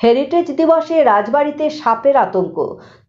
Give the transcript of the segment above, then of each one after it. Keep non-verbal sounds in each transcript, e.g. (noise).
Heritage দিবসে রাজবাড়িতে সাপের আতঙ্ক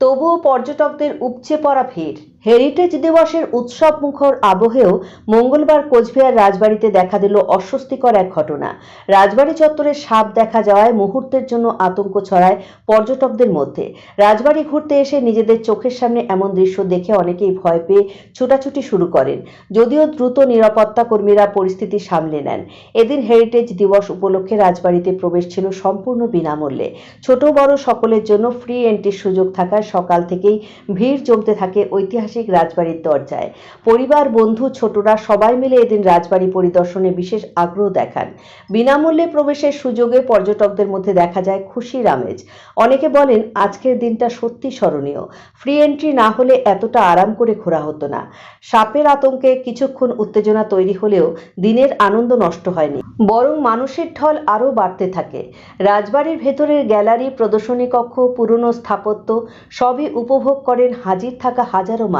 তবুও পর্যটকদের উপচে পড়া ভিড়। হেরিটেজ দিবসের উৎসব মুখর আবহেও মঙ্গলবার কোচবিহার রাজবাড়িতে দেখা দিল অস্বস্তিকর এক ঘটনা। রাজবাড়ি চত্বরে সাপ দেখা যাওয়ায় মুহূর্তের জন্য আতঙ্ক ছড়ায় পর্যটকদের মধ্যে। রাজবাড়ি ঘুরতে এসে নিজেদের চোখের সামনে এমন দৃশ্য দেখে অনেকেই ভয় পেয়ে ছোটাছুটি শুরু করেন। যদিও দ্রুত নিরাপত্তা কর্মীরা পরিস্থিতি সামলে নেন। এদিন হেরিটেজ দিবস উপলক্ষে রাজবাড়িতে প্রবেশ ছিল সম্পূর্ণ বিনামূল্যে। ছোট বড় সকলের জন্য ফ্রি এন্ট্রির সুযোগ থাকায় সকাল থেকেই ভিড় জমতে থাকে ঐতিহাসিক রাজবাড়ির দরজায়। পরিবার, বন্ধু, ছোটরা সবাই মিলে এদিন রাজবাড়ি পরিদর্শনে বিশেষ আগ্রহ দেখান। বিনামূল্যে প্রবেশের সুযোগে পর্যটকদের মধ্যে দেখা যায় খুশির আমেজ। অনেকে বলেন, আজকের দিনটা সত্যি স্মরণীয়। ফ্রি এন্ট্রি না হলে এতটা আরাম করে ঘোরা হতো না। সাপের আতঙ্কে কিছুক্ষণ উত্তেজনা তৈরি হলেও দিনের আনন্দ নষ্ট হয়নি। বরং মানুষের ঢল আরও বাড়তে থাকে। রাজবাড়ির ভেতরের গ্যালারি, প্রদর্শনী কক্ষ, পুরনো স্থাপত্য সবই উপভোগ করেন হাজির থাকা হাজারো মানুষ।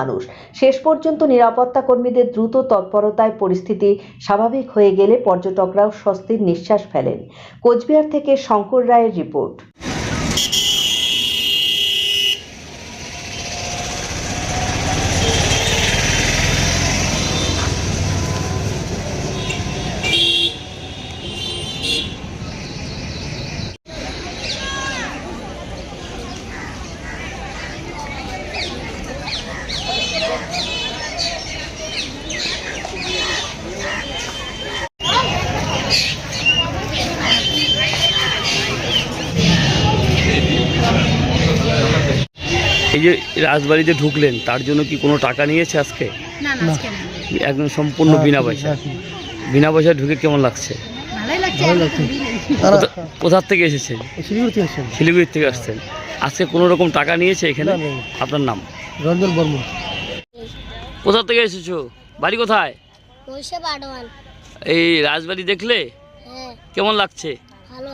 শেষ পর্যন্ত নিরাপত্তা কর্মীদের দ্রুত তৎপরতায় পরিস্থিতি স্বাভাবিক হয়ে গেলে পর্যটকরাও স্বস্তির নিঃশ্বাস ফেলেন। কোচবিহার থেকে শঙ্কর রায়ের রিপোর্ট। এই যে রাজবাড়িতে ঢুকলেন তার জন্য কি কোনো টাকা নিয়েছে আজকে? না না আজকে না। একদম সম্পূর্ণ বিনা পয়সা বিনা পয়সা ঢুকে কেমন লাগছে? কোথার থেকে এসেছেন? শিলিগুড়ি থেকে আসছেন। আজকে কোনো রকম টাকা নিয়েছে এখানে। আপনার নাম? রঞ্জন বর্মন কোথা থেকে এসেছ? বাড়ি কোথায়? এই রাজবাড়ি দেখলে? হ্যাঁ। কেমন লাগছে? ভালো।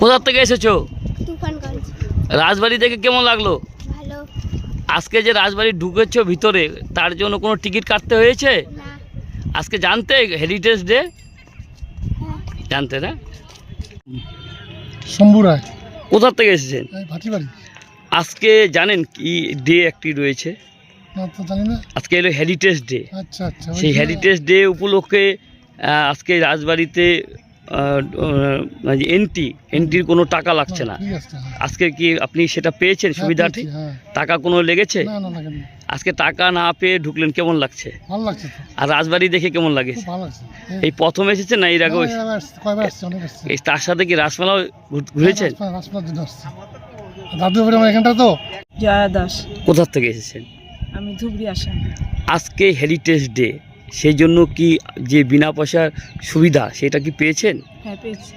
কোথার থেকে এসেছ? রাজবাড়ি দেখে কেমন লাগল? আজকে যে রাজবাড়ি ঢুকেছো ভিতরে তার জন্য কোনো টিকিট কাটতে হয়েছে? আজকে জানতে হেরিটেজ ডে হ্যাঁ। জানতে না? শম্ভু রায়। কোথার থেকে এসেছেন? আজকে জানেন কি ডে একটি রয়েছে? না তো জানি না। আজকে এলো হেরিটেজ ডে আচ্ছা আচ্ছা। সেই হেরিটেজ ডে উপলক্ষে আজকে রাজবাড়িতে এন্ট্রি এন্ট্রির কোনো টাকা লাগছে না। আছে হ্যাঁ। আজকে কি আপনি সেটা পেয়েছেন হ্যাঁ, সুবিধাটি হ্যাঁ। টাকা কোনো লেগেছে? না না লাগে না আজকে টাকা না পেয়ে ঢুকলেন কেমন লাগছে? ভালো লাগছে তো। আর রাজবাড়ি দেখে কেমন লাগে? এই প্রথম এসেছেন না এর আগে হ্যাঁ, তার সাথে কি রাসমেলাও ঘুরেছেন? রাসমেলা- রাসমেলার দাদু এখানটা তো? জয়া দাস। কোথার থেকে এসেছেন? আমি ধুবড়ি আসাম। আজকে হেরিটেজ ডে সেই জন্য কি যে বিনা পয়সার সুবিধা সেটা কি পেয়েছেন? হ্যাঁ পেয়েছি।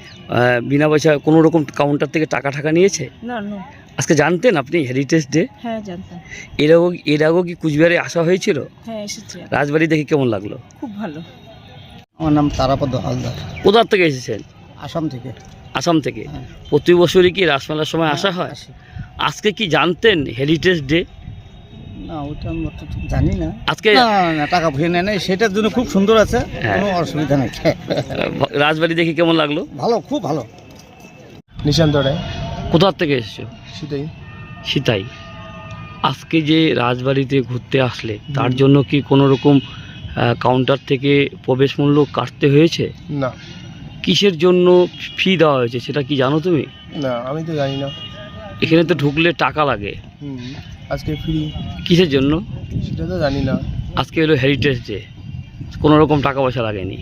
বিনা পয়সা কোনো রকম কাউন্টার থেকে টাকা টাকা নিয়েছে? না নো। আজকে জানতেন আপনি হেরিটেজ ডে হ্যাঁ জানতাম। এর আগেও এর আগেও কি কুচবিহারে আসা হয়েছিল? হ্যাঁ এসেছি রাজবাড়ি দেখে কেমন লাগল? খুব ভালো। আমার নাম তারাপদ হালদার। কোথার থেকে এসেছেন? আসাম থেকে। আসাম থেকে? হ্যাঁ। প্রতি বছরই কি রাসমেলার সময় আসা হয়? আজকে কি জানতেন হেরিটেজ ডে না ওইটা আমি জানি না। আজকে না, না, টাকা ভুয়ে নেয় নাই সেটার জন্য খুব সুন্দর আছে হ্যাঁ। কোনো অসুবিধা নেই। (laughs) রাজবাড়ি দেখে কেমন লাগল? ভালো খুব ভালো। নিশান্ত রায়। কোথার থেকে এসেছ? সেটাই আজকে যে রাজবাড়িতে ঘুরতে আসলে তার জন্য কি কোনো রকম কাউন্টার থেকে প্রবেশ মূল্য কাটতে হয়েছে? না। কিসের জন্য ফি দেওয়া হয়েছে সেটা কি জানো তুমি? না আমি তো জানি না। এখানে তো ঢুকলে টাকা লাগে। হুম। আজকে ফ্রি কিসের জন্য? সেটা তো জানি না। আজকে হলো হেরিটেজ ডে কোনো রকম টাকা পয়সা লাগেনি।